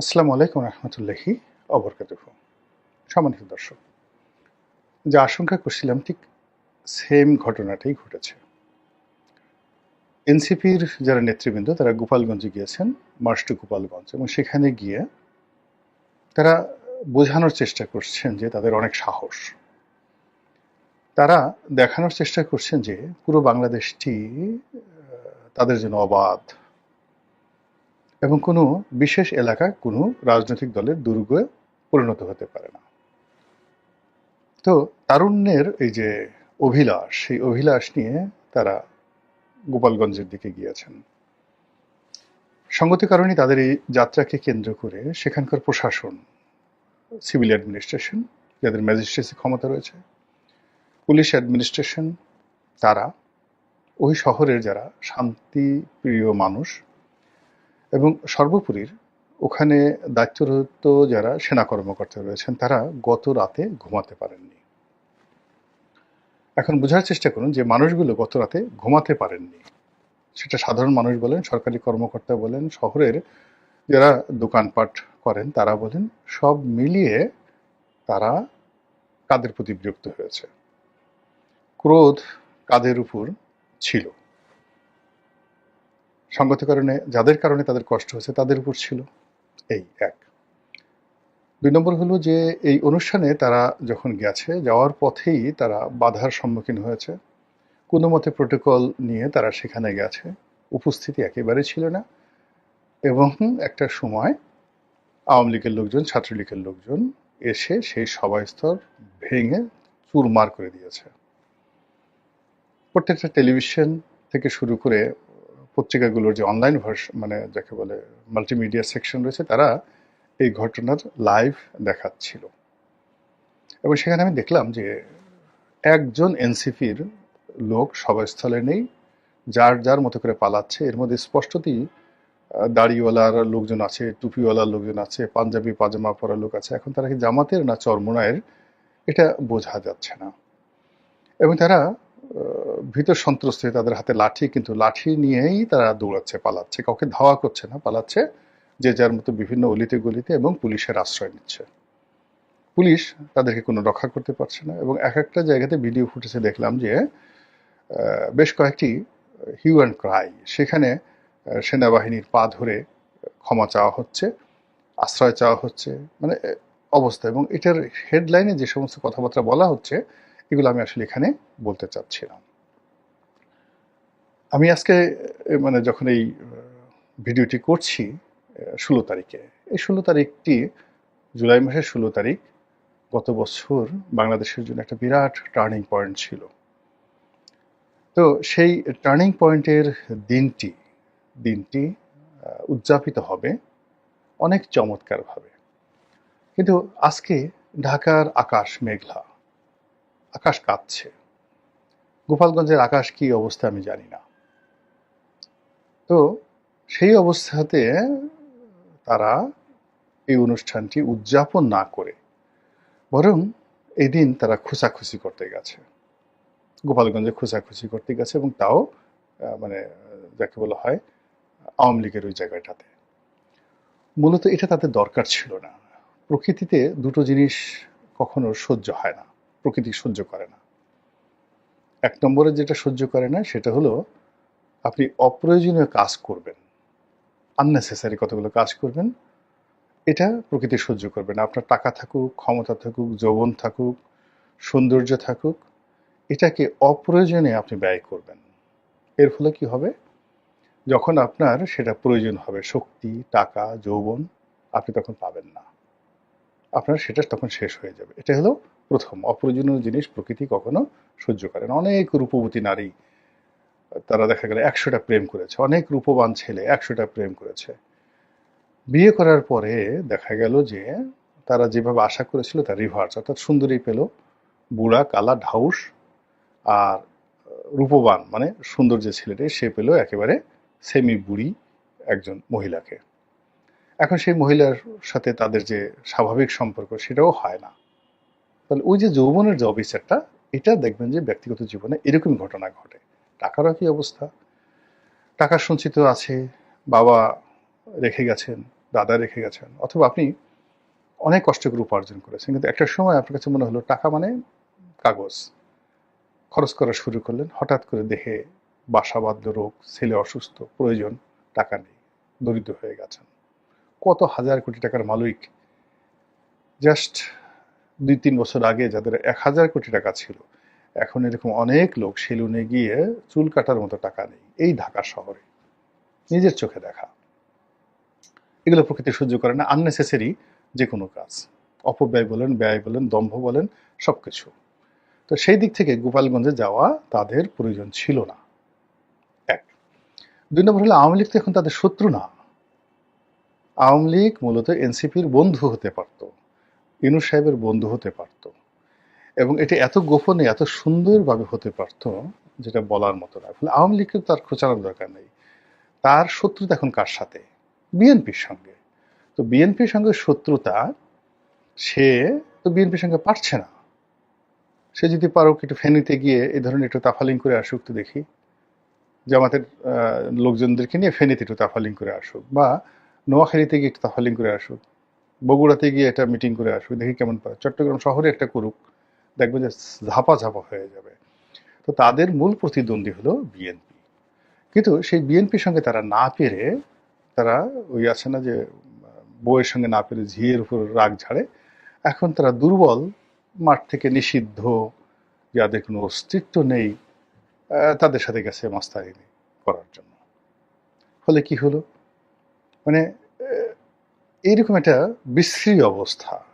আসসালামু আলাইকুম রহমতুল্লাহি অবরকাতুহ। সম্মানিত দর্শক, যে আশঙ্কা করছিলাম ঠিক সেম ঘটনাটাই ঘটেছে। এনসিপির যারা নেতৃবৃন্দ, তারা গোপালগঞ্জে গিয়েছেন মার্চ টু গোপালগঞ্জ, এবং সেখানে গিয়ে তারা বোঝানোর চেষ্টা করছেন যে তাদের অনেক সাহস। তারা দেখানোর চেষ্টা করছেন যে পুরো বাংলাদেশটি তাদের জন্য অবাধ। এবং কোনো বিশেষ এলাকা কোনো রাজনৈতিক দলের দুর্গে পরিণত হতে পারে না। তো তারুণ্যের এই যে অভিলাষ, সেই অভিলাষ নিয়ে তারা গোপালগঞ্জের দিকে গিয়েছেন। সঙ্গতি কারণে তাদের এই যাত্রাকে কেন্দ্র করে সেখানকার প্রশাসন, সিভিল অ্যাডমিনিস্ট্রেশন, যাদের ম্যাজিস্ট্রেসি ক্ষমতা রয়েছে, পুলিশ অ্যাডমিনিস্ট্রেশন, তারা, ওই শহরের যারা শান্তিপ্রিয় মানুষ এবং সর্বোপরির ওখানে দায়িত্বরত যারা সেনা কর্মকর্তা রয়েছেন, তারা গত রাতে ঘুমাতে পারেননি। এখন বোঝার চেষ্টা করুন যে মানুষগুলো গত রাতে ঘুমাতে পারেননি। সেটা সাধারণ মানুষ বলেন, সরকারি কর্মকর্তা বলেন, শহরের যারা দোকানপাট করেন, তারা বলেন, সব মিলিয়ে তারা কাদের প্রতি বিরক্ত হয়েছে? ক্রোধ কাদের উপর ছিল? সঙ্গত কারণে, যাদের কারণে তাদের কষ্ট হয়েছে, তাদের উপর ছিল এই এক। দুই নম্বর হলো যে, এই অনুষ্ঠানে তারা যখন গেছে, যাওয়ার পথেই তারা বাধার সম্মুখীন হয়েছে। কোনো মতে প্রোটোকল নিয়ে তারা সেখানে গেছে। উপস্থিতি একেবারে ছিল না। এবং একটা সময় আওয়ামী লীগের লোকজন, ছাত্রলীগের লোকজন এসে সেই সভাস্থল ভেঙে চুরমার করে দিয়েছে। প্রত্যেকটা টেলিভিশন থেকে শুরু করে পত্রিকাগুলোর যে অনলাইন ভার্সন মানে যাকে বলে মাল্টিমিডিয়া সেকশন রয়েছে, তারা এই ঘটনার লাইভ দেখাচ্ছিল। এবং সেখানে আমি দেখলাম যে একজন এনসিপির লোক সভাস্থলে নেই, যার যার মতো করে পালাচ্ছে। এর মধ্যে স্পষ্টতই দাড়িওয়ালার লোকজন আছে, টুপিওয়ালার লোকজন আছে, পাঞ্জাবি, পাজামা পরা লোক আছে। এখন তারা কি জামাতের না চরমোনায়ের, এটা বোঝা যাচ্ছে না। এবং তারা ভীত সন্ত্রস্ত হয়ে তাদের হাতে লাঠি, কিন্তু লাঠি নিয়েই তারা দৌড়াচ্ছে, পালাচ্ছে। কাউকে ধাওয়া করছে না, পালাচ্ছে। যে যার মতো বিভিন্ন অলিতে গলিতে এবং পুলিশের আশ্রয় নিচ্ছে। পুলিশ তাদেরকে কোনো রক্ষা করতে পারছে না এবং এক একটা জায়গাতে ভিডিও ফুটেজে দেখলাম যে বেশ কয়েকটি হিউ অ্যান্ড ক্রাই সেখানে সেনাবাহিনীর পা ধরে ক্ষমা চাওয়া হচ্ছে, আশ্রয় চাওয়া হচ্ছে মানে অবস্থা। এবং এটার হেডলাইনে যে সমস্ত কথাবার্তা বলা হচ্ছে এগুলো আমি আসলে এখানে বলতে চাচ্ছিলাম। আমি আজকে মানে যখন এই ভিডিওটি করছি ষোলো তারিখে, এই ষোলো তারিখটি জুলাই মাসের ষোলো তারিখ, গত বছর বাংলাদেশের জন্য একটা বিরাট টার্নিং পয়েন্ট ছিল। তো সেই টার্নিং পয়েন্টের দিনটি দিনটি উদযাপিত হবে অনেক চমৎকারভাবে। কিন্তু আজকে ঢাকার আকাশ মেঘলা। আকাশ কাঁপছে। গোপালগঞ্জের আকাশ কি অবস্থা আমি জানি না। তো সেই অবস্থাতে তারা এই অনুষ্ঠানটি উদযাপন না করে, বরং এই দিন তারা খোঁচাখুচি করতে গেছে। গোপালগঞ্জে খোঁচাখুচি করতে গেছে এবং তাও মানে যাকে বলা হয়, আওয়ামী লীগের ওই জায়গাটাতে। মূলত এটা তাদের দরকার ছিল না। প্রকৃতিতে দুটো জিনিস কখনো সহ্য হয় না। প্রকৃতি সহ্য করে না। এক নম্বরে যেটা সহ্য করে না, সেটা হলো আপনি অপ্রয়োজনীয় কাজ করবেন। আননেসেসারি কতগুলো কাজ করবেন, এটা প্রকৃতি সহ্য করবে না। আপনার টাকা থাকুক, ক্ষমতা থাকুক, যৌবন থাকুক, সৌন্দর্য থাকুক, এটাকে অপ্রয়োজনে আপনি ব্যয় করবেন। এর ফলে কি হবে? যখন আপনার সেটা প্রয়োজন হবে, শক্তি, টাকা, যৌবন, আপনি তখন পাবেন না। আপনার সেটা তখন শেষ হয়ে যাবে। এটা হলো প্রথম অপ্রয়োজনীয় জিনিস প্রকৃতি কখনো সহ্য করে না। অনেক রূপবতী নারী, তারা দেখা গেল একশোটা প্রেম করেছে। অনেক রূপবান ছেলে একশোটা প্রেম করেছে। বিয়ে করার পরে দেখা গেল যে তারা যেভাবে আশা করেছিল তার রিভার্স অর্থাৎ সুন্দরী পেল, বুড়া, কালা, ঢাউস আর রূপবান মানে সুন্দর যে ছেলেটি সে পেল একেবারে সেমি বুড়ি একজন মহিলাকে। এখন সেই মহিলার সাথে তাদের যে স্বাভাবিক সম্পর্ক সেটাও হয় না। তাহলে ওই যে যৌবনের যে অবিচারটা, এটা দেখবেন যে ব্যক্তিগত জীবনে এরকম ঘটনা ঘটে। টাকারও কি অবস্থা। টাকা সঞ্চিত আছে, বাবা রেখে গেছেন, দাদা রেখে গেছেন, অথবা আপনি অনেক কষ্ট করে উপার্জন করেছেন, কিন্তু একটা সময় আপনার কাছে মনে হলো, টাকা মানে কাগজ। খরচ করা শুরু করলেন, হঠাৎ করে দেখে বাসা বাধ্য রোগ, ছেলে অসুস্থ, প্রয়োজন, টাকা নেই, দরিদ্র হয়ে গেছেন। কত হাজার কোটি টাকার মালিক। জাস্ট দুই তিন বছর আগে যাদের এক হাজার কোটি টাকা ছিল, এখন এরকম অনেক লোক সেলুনে গিয়ে চুল কাটার মতো টাকা নেই, এই ঢাকা শহরে। নিজের চোখে দেখা। এগুলো প্রকৃতি সহ্য করে না আননেসেসারি যে কোনো কাজ। অপব্যয় বলেন, ব্যয় বলেন, দম্ভ বলেন সব কিছু তো সেই দিক থেকে গোপালগঞ্জে যাওয়া তাদের প্রয়োজন ছিল না। এক। দুই নম্বর হলো, আওয়ামী লীগ তো এখন তাদের শত্রু না। আওয়ামী লীগ মূলত এনসিপির বন্ধু হতে পারত। ইনুস সাহেবের বন্ধু হতে পারত। এবং এটি এত গোপনে, এত সুন্দরভাবে হতে পারত, যেটা বলার মতো না। ফলে আওয়ামী লীগকে তার খোঁচানোর দরকার নেই। তার শত্রুতা এখন কার সাথে? বিএনপির সঙ্গে। তো বিএনপির সঙ্গে শত্রুতা, সে তো বিএনপির সঙ্গে পারছে না। সে যদি পারুক, একটু ফেনীতে গিয়ে এই ধরনের একটু তাফালিং করে আসুক তো দেখি। জামাতের লোকজনদেরকে নিয়ে ফেনীতে একটু তাফালিং করে আসুক বা নোয়াখালীতে গিয়ে একটু তাফালিং করে আসুক। বগুড়াতে গিয়ে একটা মিটিং করে আসবে, দেখি কেমন পারে চট্টগ্রাম শহরে একটা করুক, দেখবে যে ঝাপা ঝাপা হয়ে যাবে। তো তাদের মূল প্রতিদ্বন্দ্বী হলো বিএনপি কিন্তু সেই বিএনপির সঙ্গে তারা না পেরে, তারা ওই আছে না যে, বউয়ের সঙ্গে না পেরে ঝিয়ের উপর রাগ ঝাড়ে, এখন তারা দুর্বল, মাঠ থেকে নিষিদ্ধ, যাদের কোনো অস্তিত্ব নেই তাদের সাথে গেছে মাস্তাহিনী করার জন্য। ফলে কি হলো? মানে এইরকম একটা বিশ্রী অবস্থা।